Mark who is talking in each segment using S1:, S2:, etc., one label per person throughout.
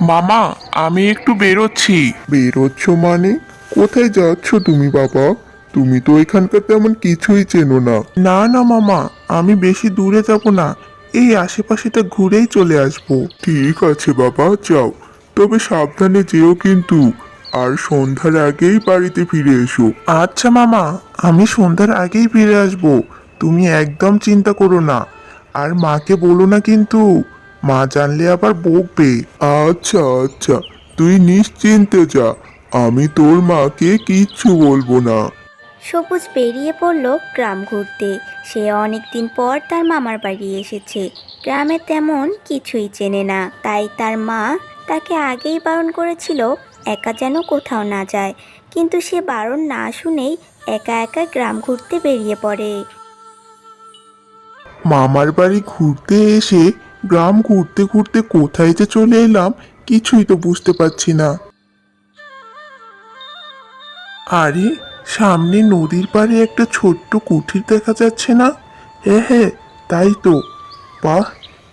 S1: মামা আমি একটু বেরোচ্ছি।
S2: বেরোচ্ছ মানে? কোথায় যাচ্ছ তুমি বাবা? তুমি তো এখানকার তেমন কিছুই চেনো না।
S1: না না মামা আমি বেশি দূরে যাব না। এই আশেপাশেটা ঘুরেই চলে আসব।
S2: ঠিক আছে বাবা যাও। তবে সাবধানে যেও কিন্তু। আর সন্ধ্যার আগেই বাড়িতে ফিরে এসো।
S1: আচ্ছা মামা আমি সন্ধ্যার আগেই ফিরে আসব। তুমি একদম চিন্তা করো না। আর মাকে বলো না কিন্তু। মা জানলে আবার বকবে।
S2: আচ্ছা আচ্ছা তুই নিশ্চিন্তে যা। আমি তোর মাকে কিচ্ছু বলব না।
S3: সবুজ বেরিয়ে পড়ল গ্রাম ঘুরতে। সে অনেক দিন পর তার মামার বাড়ি এসেছে। গ্রামে তেমন কিছুই চেনে না। তাই তার মা তাকে আগেই বারণ করেছিল একা যেন কোথাও না যায়। কিন্তু সে বারণ না শুনেই একা একা গ্রাম ঘুরতে বেরিয়ে পড়ে।
S1: মামার বাড়ি ঘুরতে এসে গ্রাম ঘুরতে ঘুরতে কোথায় যে চলে এলাম, কিছুই তো বুঝতে পারছি না। আরে, সামনে নদীর পাড়ে একটা ছোট্ট কুঠির দেখা যাচ্ছে না? হ্যাঁ হ্যাঁ তাই তো। বাহ,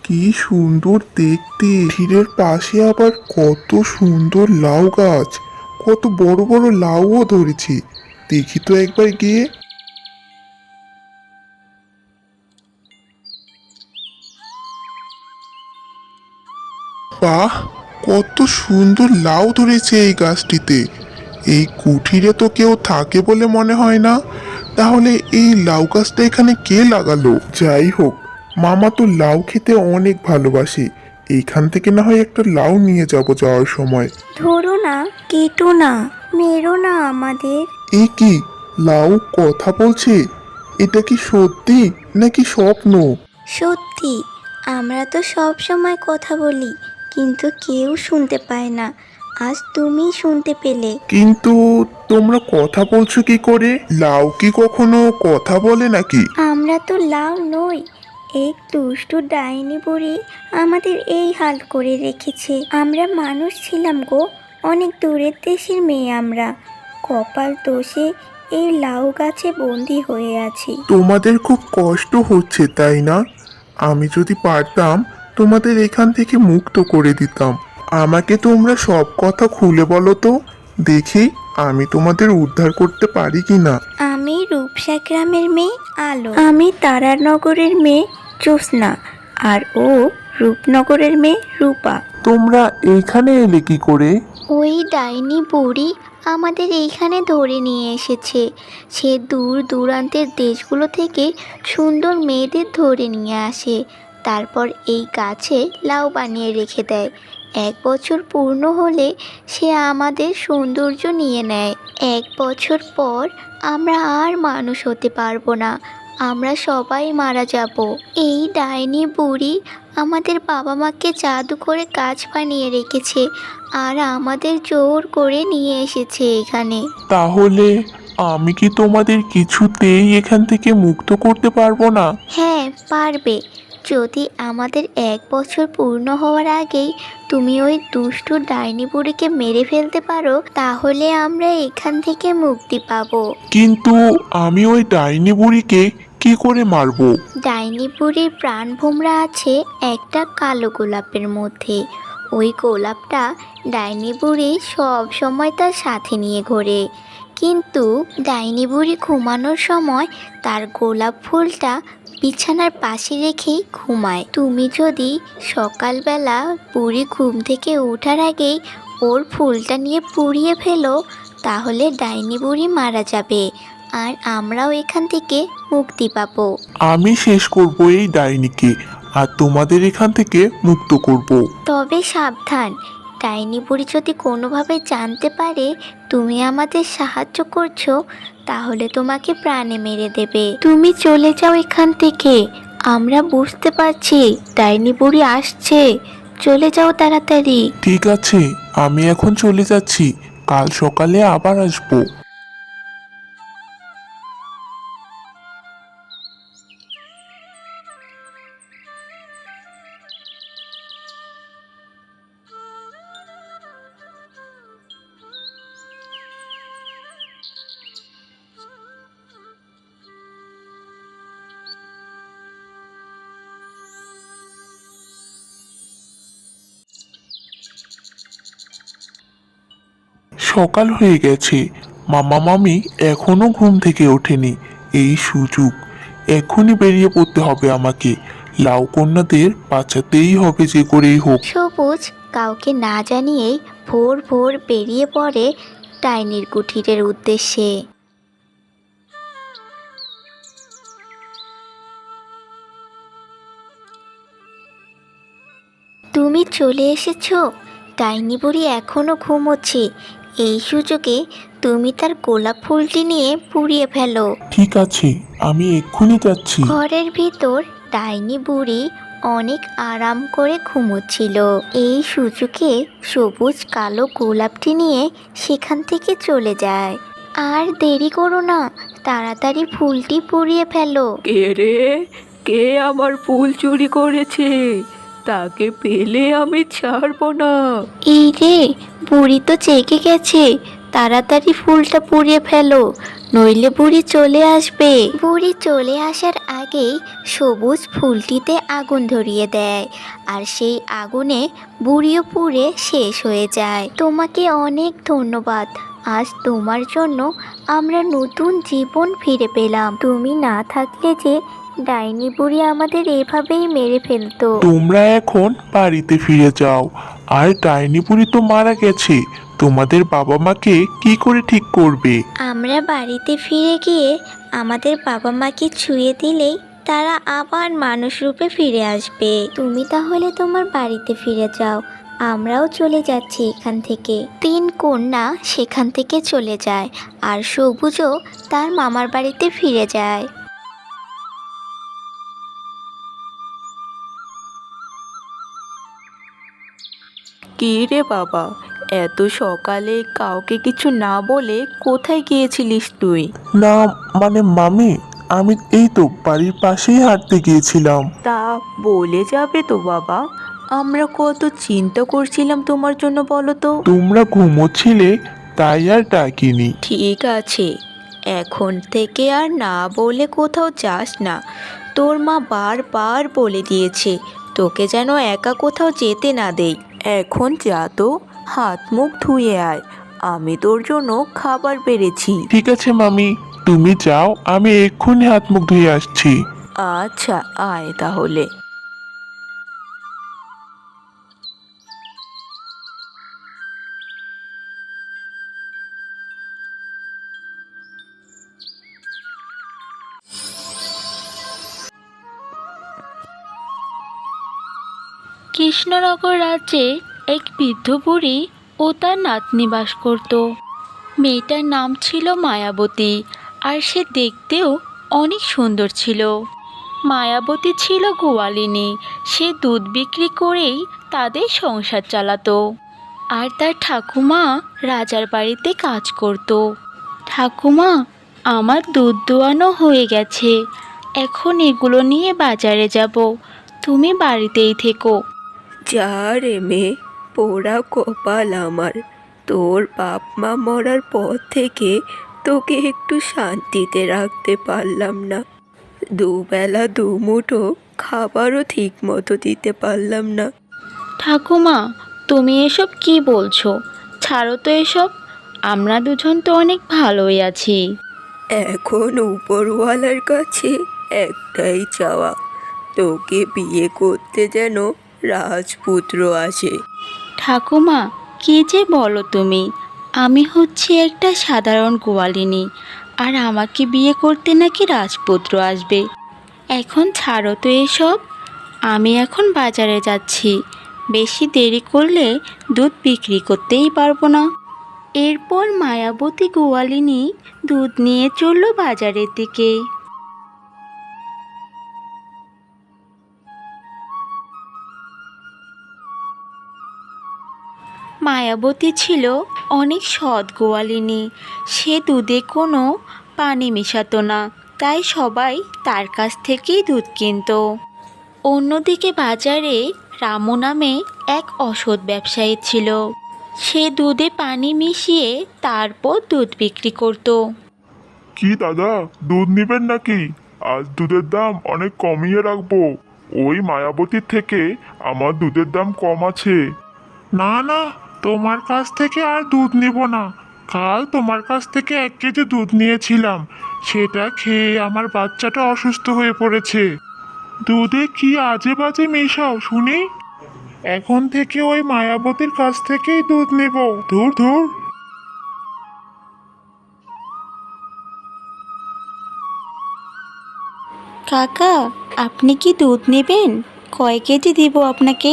S1: কি সুন্দর দেখতে। কুঠিরের পাশে আবার কত সুন্দর লাউ গাছ। কত বড় বড় লাউও ধরেছি। দেখি তো একবার গিয়ে। বাহ কত সুন্দর লাউ ধরেছে এই গাছটিতে। এই কুঠিরে তো কেউ থাকে বলে মনে হয় না। তাহলে এই লাউ গাছটা এখানে কে লাগালো? যাই হোক মামা তো লাউ খেতে অনেক ভালোবাসে। এইখান থেকে না হয় একটা লাউ নিয়ে যাব যাওয়ার সময়।
S3: ধরো না কেটো না মেরো না আমাদের।
S1: এ কি লাউ কথা বলছে? এটা কি সত্যি নাকি স্বপ্ন?
S3: সত্যি আমরা তো সব সময় কথা বলি। কিন্তু কেউ শুনতে পায় না। আজ তুমি শুনতে পেলে।
S1: কিন্তু তোমরা কথা বলছো কি করে? লাউ কি কখনো কথা বলে নাকি?
S3: আমরা তো লাউ নই। এক দুষ্টু ডাইনি বুড়ি আমাদের এই হাল করে রেখেছে। আমরা মানুষ ছিলাম গো অনেক দূরের দেশের মেয়ে আমরা। কপাল দোষে এই লাউ গাছে বন্দি হয়ে আছি।
S1: তোমাদের খুব কষ্ট হচ্ছে তাই না? আমি যদি পারতাম তোমাদের এখান থেকে মুক্ত করে দিতাম। আমাকে তোমরা সব কথা খুলে বলো তো। দেখি আমি তোমাদের উদ্ধার করতে পারি কি না
S3: আমি রূপসা গ্রামের মেয়ে আলো। আমি তারানগরের মেয়ে জ্যোৎস্না আর ও রূপনগরের মেয়ে রূপা।
S1: তোমরা এইখানে এলে কি করে?
S3: ওই ডাইনি বুড়ি আমাদের এইখানে ধরে নিয়ে এসেছে। সে দূর দূরান্তের দেশগুলো থেকে সুন্দর মেয়েদের ধরে নিয়ে আসে। তারপর এই গাছে লাউ বানিয়ে রেখে দেয়। এক বছর পূর্ণ হলে সে আমাদের সৌন্দর্য নিয়ে নেয়। এক বছর পর আমরা আর মানুষ হতে পারব না। আমরা সবাই মারা যাব। এই ডাইনি বুড়ি আমাদের বাবা মাকে জাদু করে গাছ বানিয়ে রেখেছে আর আমাদের জোর করে নিয়ে এসেছে এখানে।
S1: তাহলে আমি কি তোমাদের কিছুতেই এখান থেকে মুক্ত করতে পারব না?
S3: হ্যাঁ পারবে। যদি আমাদের এক বছর পূর্ণ হওয়ার আগেই তুমি ওই দুষ্টু ডাইনি বুড়িকে মেরে ফেলতে পারো তাহলে আমরা এখান থেকে মুক্তি পাবো।
S1: কিন্তু আমি ওই ডাইনি বুড়িকে কি করে মারবো?
S3: ডাইনি বুড়ির প্রাণ ভোমরা আছে একটা কালো গোলাপের মধ্যে। ওই গোলাপটা ডাইনি বুড়ি সব সময় তার সাথে নিয়ে ঘোরে। কিন্তু ডাইনি বুড়ি ঘুমানোর সময় তার গোলাপ ফুলটা বিছানার পাশে রেখেই ঘুমায়। তুমি যদি সকালবেলা বুড়ি ঘুম থেকে ওঠার আগেই ওর ফুলটা নিয়ে পুড়িয়ে ফেলো তাহলে ডাইনি বুড়ি মারা যাবে। আর আমরাও এখান থেকে মুক্তি পাবো।
S1: আমি শেষ করব এই ডাইনিকে আর তোমাদের এখান থেকে মুক্ত করব।
S3: তবে সাবধান। ডাইনি বুড়ি যদি কোনোভাবে জানতে পারে তুমি আমাদের সাহায্য করছ তাহলে তোমাকে প্রাণে মেরে দেবে। তুমি চলে যাও এখান থেকে। আমরা বুঝতে পারছি, ডাইনি বুড়ি আসছে। চলে যাও তাড়াতাড়ি।
S1: ঠিক আছে, আমি এখন চলে যাচ্ছি। কাল সকালে আবার আসব।
S2: সকাল হয়ে গেছে। মামা, মামি এখনও ঘুম থেকে ওঠেনি। এই সুযোগ। এখনই বেরিয়ে পড়তে হবে আমাকে। লাউ কন্যাদের বাঁচাতেই হবে যে করেই হোক।
S3: সবুজ কাউকে না জানিয়েই ভোর ভোর বেরিয়ে পড়ে টাইনির কুঠিরের উদ্দেশ্যে। তুমি চলে এসেছ? টাইনি বুড়ি এখনও ঘুমোচ্ছে। এই সুযোগে তুমি তার গোলাপ ফুলটি নিয়ে পুড়িয়ে ফেলো।
S2: ঠিক আছে আমি এক্ষুনি যাচ্ছি।
S3: ঘরের ভিতর ডাইনি বুড়ি অনেক আরাম করে ঘুমোচ্ছিল। এই সুযোগে সবুজ কালো গোলাপটি নিয়ে সেখান থেকে চলে যায়। আর দেরি করো না তাড়াতাড়ি ফুলটি পুড়িয়ে ফেলো।
S4: কে রে? কে আমার ফুল চুরি করেছে? তাকে পেলে আমি ছাড়বো না।
S3: এই রে বুড়ি তো চেকে গেছে। তাড়াতাড়ি ফুলটা পুড়িয়ে ফেলো, নইলে বুড়ি চলে আসবে। বুড়ি চলে আসার আগেই সবুজ ফুলটিতে আগুন ধরিয়ে দেয়, আর সেই আগুনে বুড়িও পুড়ে শেষ হয়ে যায়। তোমাকে অনেক ধন্যবাদ। আজ তোমার জন্য আমরা নতুন জীবন ফিরে পেলাম। তুমি না থাকলে যে ডাইনি বুড়ি আমাদের এভাবেই মেরে ফেলতো।
S2: তোমরা এখন বাড়িতে ফিরে যাও। আর ডাইনি বুড়ি তো মারা গেছে। তোমাদের বাবা মাকে কি করে ঠিক করবে?
S3: আমরা বাড়িতে ফিরে গিয়ে আমাদের বাবা মাকে ছুঁয়ে দিলেই তারা আবার মানুষ রূপে ফিরে আসবে। তুমি তাহলে তোমার বাড়িতে ফিরে যাও। আমরাও চলে যাচ্ছি এখান থেকে। তিন কন্যা সেখান থেকে চলে যায়। আর সবুজও তার মামার বাড়িতে ফিরে যায়।
S4: কি রে বাবা? এত সকালে কাউকে কিছু না বলে কোথায় গিয়েছিলিস তুই?
S2: না মানে মামি আমি এই তো বাড়ির পাশেই হাঁটতে গিয়েছিলাম।
S4: তা বলে যাবে তো বাবা। আমরা কত চিন্তা করছিলাম তোমার জন্য বলো তো।
S2: তোমরা ঘুমোচ্ছিলে তাই আর ডাকিনি।
S4: ঠিক আছে। এখন থেকে আর না বলে কোথাও যাস না। তোর মা বারবার বলে দিয়েছে তোকে যেন একা কোথাও যেতে না দেই। এখন যা তো হাত মুখ ধুয়ে আয়। আমি তোর জন্য খাবার পেরেছি।
S2: ঠিক আছে মামি। তুমি যাও আমি এক্ষুনি হাত মুখ ধুয়ে আসছি।
S4: আচ্ছা আয় তাহলে।
S5: কৃষ্ণনগর রাজ্যে এক বৃদ্ধ বুড়ি ও তার নাতনি বাস করত। মেয়েটার নাম ছিল মায়াবতী আর সে দেখতেও অনেক সুন্দর ছিল। মায়াবতী ছিল গোয়ালিনী। সে দুধ বিক্রি করেই তাদের সংসার চালাতো। আর তার ঠাকুমা রাজার বাড়িতে কাজ করত। ঠাকুমা, আমার দুধ দোয়ানো হয়ে গেছে। এখন এগুলো নিয়ে বাজারে যাব। তুমি বাড়িতেই থেকো।
S4: যা রে মেয়ে পোড়া কপাল আমার। তোর বাপ মা মরার পর থেকে তোকে একটু শান্তিতে রাখতে পারলাম না। দুবেলা দুমুঠো খাবারও ঠিক মতো দিতে পারলাম না।
S5: ঠাকুমা তুমি এসব কি বলছো? ছাড়ো তো এসব। আমরা দুজন তো অনেক ভালোই আছি।
S4: এখন উপরওয়ালার কাছে একটাই চাওয়া তোকে বিয়ে করতে যেন রাজপুত্র আছে।
S5: ঠাকুমা, কি যে বলো তুমি? আমি হচ্ছি একটা সাধারণ গোয়ালিনী, আর আমাকে বিয়ে করতে নাকি রাজপুত্র আসবে? এখন ছাড়ো তো এসব। আমি এখন বাজারে যাচ্ছি। বেশি দেরি করলে দুধ বিক্রি করতেই পারব না। এরপর মায়াবতী গোয়ালিনী দুধ নিয়ে চলল বাজারের দিকে। মায়াবতী ছিল অনেক সৎ গোয়ালিনী। সে দুধে কোনো পানি মেশাতো না তাই সবাই তার কাছ থেকেই দুধ কিনতো। অন্যদিকে বাজারে রামু নামে এক অসৎ ব্যবসায়ী ছিল। সে দুধে পানি মিশিয়ে তারপর দুধ বিক্রি করত।
S6: কি দাদা দুধ নেবেন নাকি? আজ দুধের দাম অনেক কমিয়ে রাখব। ওই মায়াবতীর থেকে আমার দুধের দাম কম আছে।
S2: না না তোমার কাছ থেকে আর দুধ নেব না।
S6: কাল তোমার কাছ থেকে এক কেজি দুধ নিয়েছিলাম। সেটা খেয়ে আমার বাচ্চাটা অসুস্থ হয়ে পড়েছে। দুধে কি আজে বাজে মেশাও শুনি? এখন থেকে ওই মায়াবতীর কাছ থেকেই দুধ নেব। ধুর ধুর।
S5: কাকা, আপনি কি দুধ নেবেন? কয় কেজি দিব আপনাকে?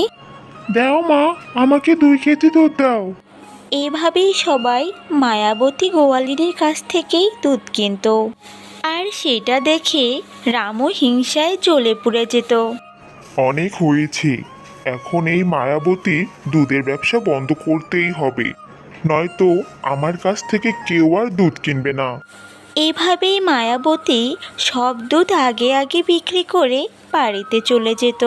S6: দাও মা আমাকে দুই কেজি দুধ দাও।
S5: এভাবেই সবাই মায়াবতী গোয়ালিনীর কাছ থেকেই দুধ কিনত। আর সেটা দেখে রামও হিংসায় জ্বলে পুড়ে যেত।
S6: অনেক হয়েছে। এখন এই মায়াবতী দুধের ব্যবসা বন্ধ করতেই হবে। নয়তো আমার কাছ থেকে কেউ আর দুধ কিনবে না।
S5: এভাবেই মায়াবতী সব দুধ আগে আগে বিক্রি করে বাড়িতে চলে যেত।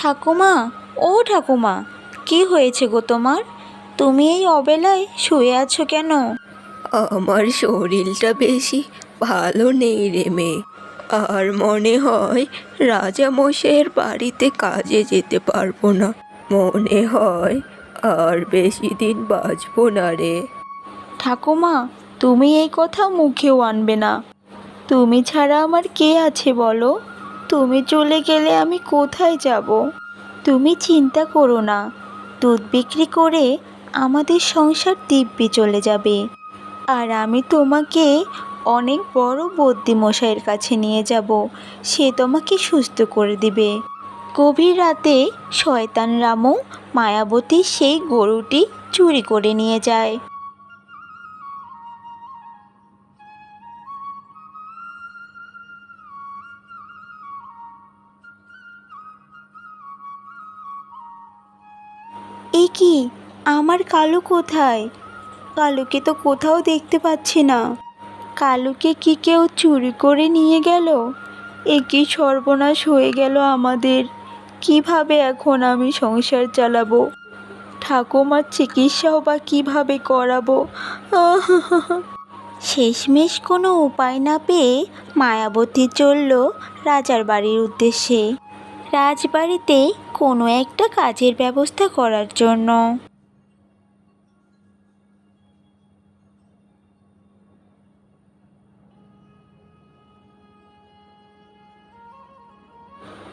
S5: ঠাকুমা ও ঠাকুমা কি হয়েছে গো তোমার? তুমি এই অবেলায় শুয়ে আছো কেন?
S4: আমার শরীরটা বেশি ভালো নেই রে মেয়ে। আর মনে হয় রাজামশাইয়ের বাড়িতে কাজে যেতে পারব না। মনে হয় আর বেশি দিন বাঁচবো না রে।
S5: ঠাকুমা তুমি এই কথা মুখেও আনবে না। তুমি ছাড়া আমার কে আছে বলো? তুমি চলে গেলে আমি কোথায় যাব? তুমি চিন্তা করো না। দুধ বিক্রি করে আমাদের সংসার দিব্যি চলে যাবে। আর আমি তোমাকে অনেক বড় বদ্যিমশাইয়ের কাছে নিয়ে যাব। সে তোমাকে সুস্থ করে দিবে। গভীর রাতে শয়তান রামু মায়াবতী সেই গরুটি চুরি করে নিয়ে যায়। এ কি? আমার কালু কোথায়? কালুকে তো কোথাও দেখতে পাচ্ছি না। কালুকে কি কেউ চুরি করে নিয়ে গেল? এ কি সর্বনাশ হয়ে গেল আমাদের। কীভাবে এখন আমি সংসার চালাবো? ঠাকুমার চিকিৎসাও বা কীভাবে করাবো? শেষমেশ কোনো উপায় না পেয়ে মায়াবতী চলল রাজার বাড়ির উদ্দেশ্যে। রাজবাড়িতে কোনো একটা কাজের ব্যবস্থা করার জন্য।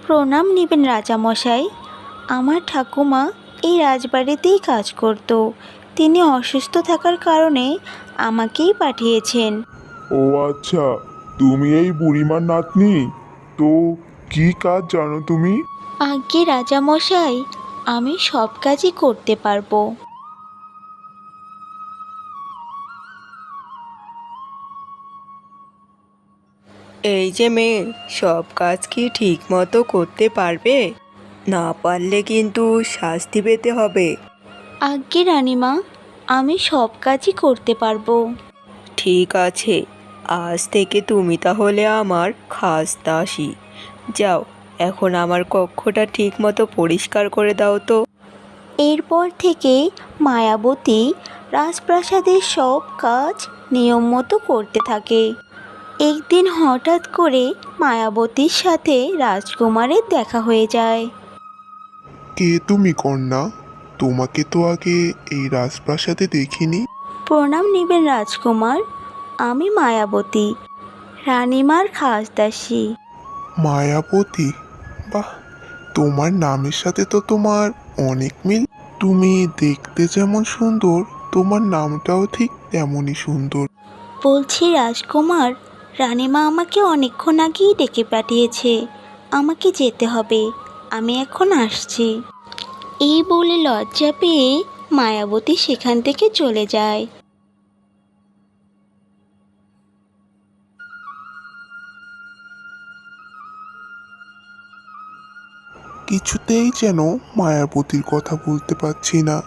S5: প্রণাম নেবেন রাজামশাই। আমার ঠাকুমা এই রাজবাড়িতেই কাজ করত। তিনি অসুস্থ থাকার কারণে আমাকেই পাঠিয়েছেন।
S6: ও আচ্ছা তুমি এই বুড়িমার নাতনি? তো কি কাজ জানো তুমি?
S5: আজ্ঞে রাজামশাই আমি সব কাজই করতে পারব।
S4: এই যে মেয়ে সব কাজ কি ঠিক মতো করতে পারবে? না পারলে কিন্তু শাস্তি পেতে হবে।
S5: আজ্ঞে রানীমা আমি সব কাজই করতে পারব।
S4: ঠিক আছে আজ থেকে তুমি তাহলে আমার খাস দাসী। যাও এখন আমার কক্ষটা ঠিক মতো পরিষ্কার করে দাও তো।
S5: এরপর থেকে মায়াবতী রাজপ্রাসাদের সব কাজ নিয়ম মতো করতে থাকে। একদিন হঠাৎ করে মায়াবতীর সাথে রাজকুমারের দেখা হয়ে যায়।
S2: কে তুমি কন্যা? তোমাকে তো আগে এই রাজপ্রাসাদে দেখিনি।
S5: প্রণাম নেবেন রাজকুমার আমি মায়াবতী রানীমার খাস দাসী
S2: মায়াবতী। বাহ, তোমার নামের সাথে তো তোমার অনেক মিল। তুমি দেখতে যেমন সুন্দর, তোমার নামটাও ঠিক তেমনই সুন্দর।
S5: বলছি রাজকুমার, রানীমা আমাকে অনেকক্ষণ আগেই ডেকে পাঠিয়েছে। আমাকে যেতে হবে। আমি এখন আসছি। এই বলে লজ্জা পেয়ে মায়াবতী সেখান থেকে চলে যায়।
S2: কিছুতেই যেন মায়াবতীর কথা বলতে পারছি না।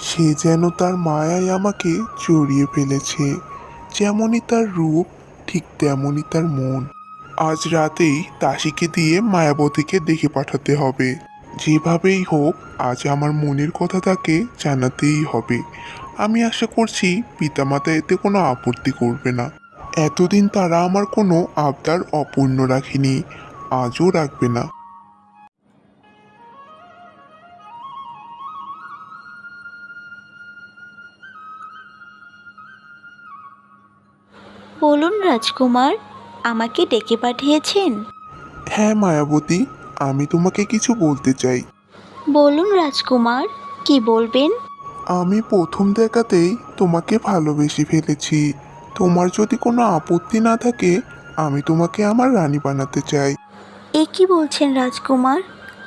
S2: সে যেন তার মায়ায় আমাকে জড়িয়ে ফেলেছে। যেমনই তার রূপ, ঠিক তেমনই তার মন। আজ রাতেই দাসীকে দিয়ে মায়াবতীকে দেখে পাঠাতে হবে। যেভাবেই হোক, আজ আমার মনের কথা তাকে জানাতেই হবে। আমি আশা করছি পিতামাতা এতে কোনো আপত্তি করবে না। এতদিন তারা আমার কোনো আবদার অপূর্ণ রাখেনি। আজও রাখবে না।
S5: রাজকুমার আমাকে ডেকে পাঠিয়েছেন।
S2: হ্যাঁ মায়াবতী আমি তোমাকে কিছু বলতে চাই।
S5: বলুন রাজকুমার কি বলবেন?
S2: আমি প্রথম দেখাতেই তোমাকে ভালোবেসে ফেলেছি। তোমার যদি কোনো আপত্তি না থাকে আমি তোমাকে আমার রানী বানাতে চাই।
S5: এ কি বলছেন রাজকুমার?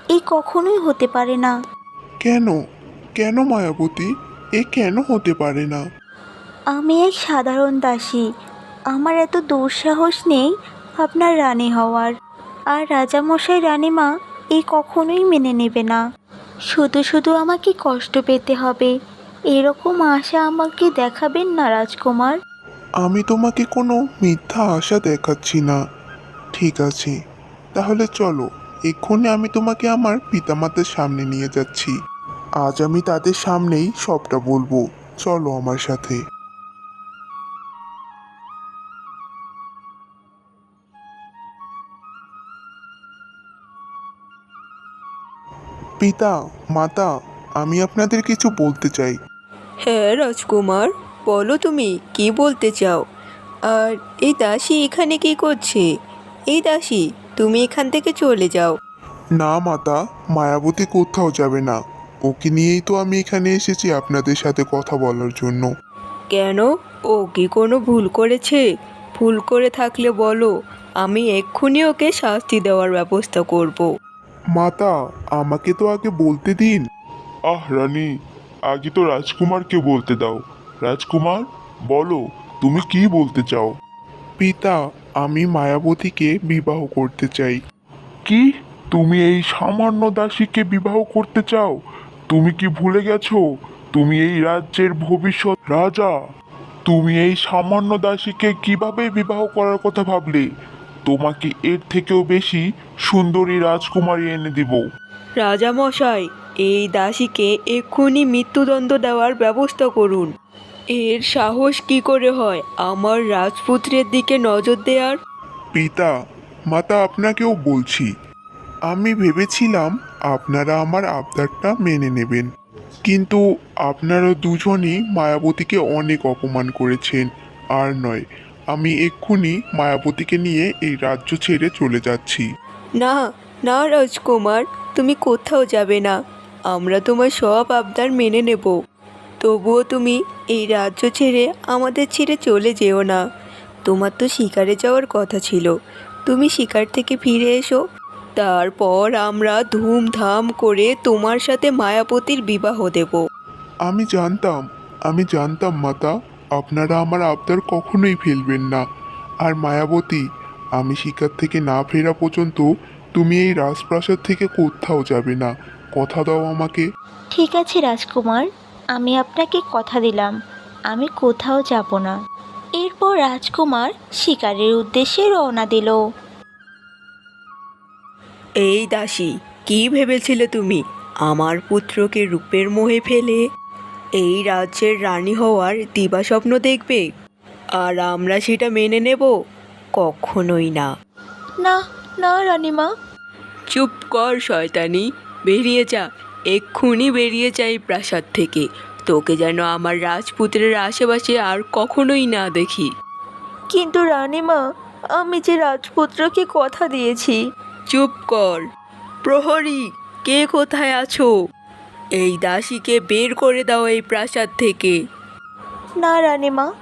S5: এ কখনোই হতে পারে না।
S2: কেন? কেন মায়াবতী? এ কেন হতে পারে না?
S5: আমি এক সাধারণ দাসী। আমার এত দুঃসাহস নেই আপনার রানী হওয়ার। আর রাজামশাই রানীমা এ কখনোই মেনে নেবে না। শুধু শুধু আমাকে কষ্ট পেতে হবে। এরকম আশা আমাকে দেখাবেন না, রাজকুমার।
S2: আমি তোমাকে কোনো মিথ্যা আশা দেখাচ্ছি না। ঠিক আছে, তাহলে চলো, এক্ষুনি আমি তোমাকে আমার পিতামাতার সামনে নিয়ে যাচ্ছি। আজ আমি তাদের সামনেই সবটা বলব। চলো আমার সাথে। পিতা মাতা আমি আপনাদের কিছু বলতে চাই।
S4: হ্যাঁ রাজকুমার বলো তুমি কি বলতে চাও? আর এই দাসী এখানে কি করছে? এই দাসী তুমি এখান থেকে চলে যাও।
S2: না মাতা মায়াবতী কোথাও যাবে না। ওকে নিয়েই তো আমি এখানে এসেছি আপনাদের সাথে কথা বলার জন্য।
S4: কেন? ও কি কোনো ভুল করেছে? ভুল করে থাকলে বলো আমি এক্ষুনি ওকে শাস্তি দেওয়ার ব্যবস্থা করব।
S2: মাতা আমাকে তো আগে বলতে দিন।
S6: আহ রানী আগে তো রাজকুমারকে বলতে দাও। রাজকুমার বলো তুমি কি বলতে চাও?
S2: পিতা আমি মায়াবতীকে বিবাহ করতে চাই।
S6: কি? তুমি এই সামান্য দাসীকে বিবাহ করতে চাও? তুমি কি ভুলে গেছো? তুমি এই রাজ্যের ভবিষ্যৎ রাজা। তুমি এই সামান্য দাসীকে কীভাবে বিবাহ করার কথা ভাবলে? তোমাকে এর থেকেও বেশি সুন্দরী রাজকুমারী এনে দিব।
S4: রাজামশাই এই দাসীকে এক্ষুনি মৃত্যুদণ্ড দেওয়ার ব্যবস্থা করুন। এর সাহস কি করে হয় আমার রাজপুত্রের দিকে নজর দেওয়ার
S2: পিতা মাতা আপনাকেও বলছি। আমি ভেবেছিলাম আপনারা আমার আবদারটা মেনে নেবেন। কিন্তু আপনারা দুজনই মায়াবতীকে অনেক অপমান করেছেন আর নয় আমি এক্ষুনি মায়াবতীকে নিয়ে এই রাজ্য ছেড়ে চলে যাচ্ছি।
S4: না না রাজকুমার তুমি কোথাও যাবে না। আমরা তোমার সব আবদার মেনে নেব। তবুও তুমি এই রাজ্য ছেড়ে আমাদের ছেড়ে চলে যেও না। তোমার তো শিকারে যাওয়ার কথা ছিল। তুমি শিকার থেকে ফিরে এসো। তারপর আমরা ধুমধাম করে তোমার সাথে মায়াপতির বিবাহ দেব।
S2: আমি জানতাম আমি জানতাম মাতা। আপনারা আমার আবদার কখনোই ফেলবেন না। আর মায়াবতী আমি শিকার থেকে না ফেরা পর্যন্ত তুমি এই রাজপ্রাসাদ থেকে কোথাও যাবে না। কথা দাও আমাকে।
S5: ঠিক আছে রাজকুমার আমি আপনাকে কথা দিলাম। আমি কোথাও যাব না। এরপর রাজকুমার শিকারের উদ্দেশ্যে রওনা দিল।
S4: এই দাসী কি ভেবেছিলে তুমি? আমার পুত্রকে রূপের মোহে ফেলে? এই রাজ্যের রানী হওয়ার দিবাস্বপ্ন দেখবে আর আমরা সেটা মেনে নেব কখনোই না।
S5: না না রানীমা।
S4: চুপ কর শয়তানি। বেরিয়ে যা। এক্ষুনি বেরিয়ে যা এই প্রাসাদ থেকে। তোকে যেন আমার রাজপুত্রের আশেপাশে আর কখনোই না দেখি।
S5: কিন্তু রানীমা আমি যে রাজপুত্রকে কথা দিয়েছি।
S4: চুপ কর। প্রহরী কে কোথায় আছো? এই দাসীকে বের করে দাও এই প্রাসাদ থেকে।
S5: না রানীমা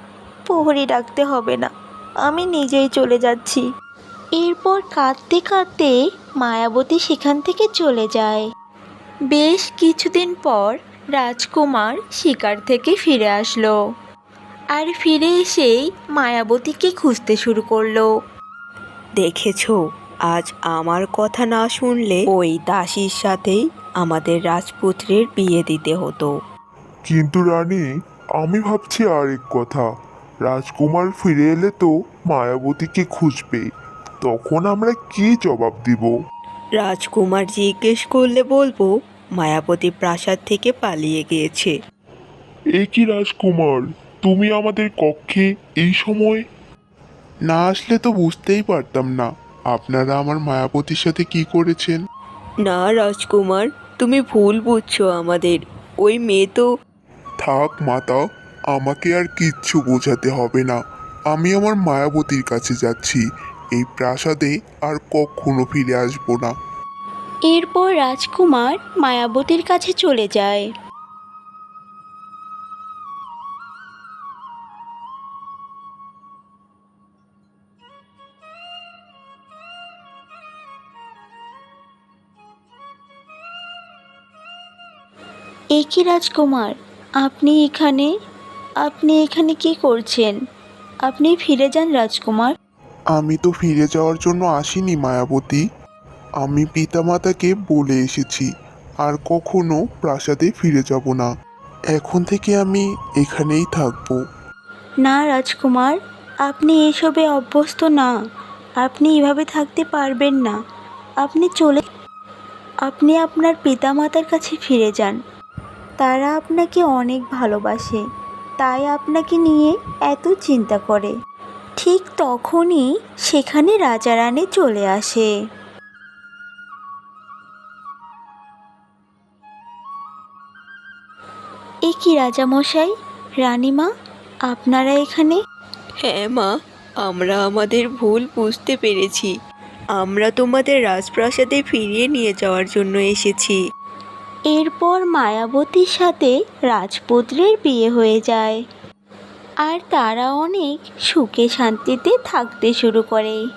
S5: প্রহরী ডাকতে হবে না। আমি নিজেই চলে যাচ্ছি। এরপর কাঁদতে কাঁদতে মায়াবতী সেখান থেকে চলে যায়। বেশ কিছুদিন পর রাজকুমার শিকার থেকে ফিরে আসলো আর ফিরে এসেই মায়াবতীকে খুঁজতে শুরু করল।
S4: দেখেছ আজ আমার কথা না শুনলে ওই দাসীর সাথেই আমাদের রাজপুত্রের বিয়ে দিতে হতো।
S6: কিন্তু রানী আমি ভাবছি আরেক কথা। রাজকুমার ফিরে এলে তো মায়াবতীকে খুঁজবে তখন আমরা কি জবাব দিব?
S4: রাজকুমার জিজ্ঞেস করলে বলব মায়াবতী প্রাসাদ থেকে পালিয়ে গিয়েছে।
S6: এ কি রাজকুমার? তুমি আমাদের কক্ষে এই সময়
S2: না আসলে তো বুঝতেই পারতাম না। আপনারা আমার মায়াবতীর সাথে কি করেছেন?
S4: না রাজকুমার তুমি ভুল বুঝছ আমাদের। ওই মেয়ে তো
S2: থাক মাতা আমাকে আর কিচ্ছু বোঝাতে হবে না। আমি আমার মায়াবতীর কাছে যাচ্ছি। এই প্রাসাদে আর কখনো ফিরে আসব না।
S5: এরপর রাজকুমার মায়াবতীর কাছে চলে যায়। এ কি রাজকুমার। আপনি এখানে আপনি এখানে কি করছেন? আপনি ফিরে যান রাজকুমার।
S2: আমি তো ফিরে যাওয়ার জন্য আসিনি মায়াবতী। আমি পিতামাতাকে বলে এসেছি আর কখনো প্রাসাদে ফিরে যাব না। এখন থেকে আমি এখানেই থাকব।
S5: না রাজকুমার আপনি এসবে অভ্যস্ত না। আপনি এভাবে থাকতে পারবেন না। আপনি চলে আপনি আপনার পিতামাতার কাছে ফিরে যান। তারা আপনাকে অনেক ভালোবাসে, তাই আপনাকে নিয়ে এত চিন্তা করে। ঠিক তখনই সেখানে রাজা রানী চলে আসে। এ কি রাজামশাই? রানীমা, আপনারা এখানে?
S4: হ্যাঁ মা, আমরা আমাদের ভুল বুঝতে পেরেছি। আমরা তোমাদের রাজপ্রাসাদে ফিরিয়ে নিয়ে যাওয়ার জন্য এসেছি।
S5: এরপর মায়াবতীর সাথে রাজপুত্রের বিয়ে হয়ে যায়। আর তারা অনেক সুখে শান্তিতে থাকতে শুরু করে।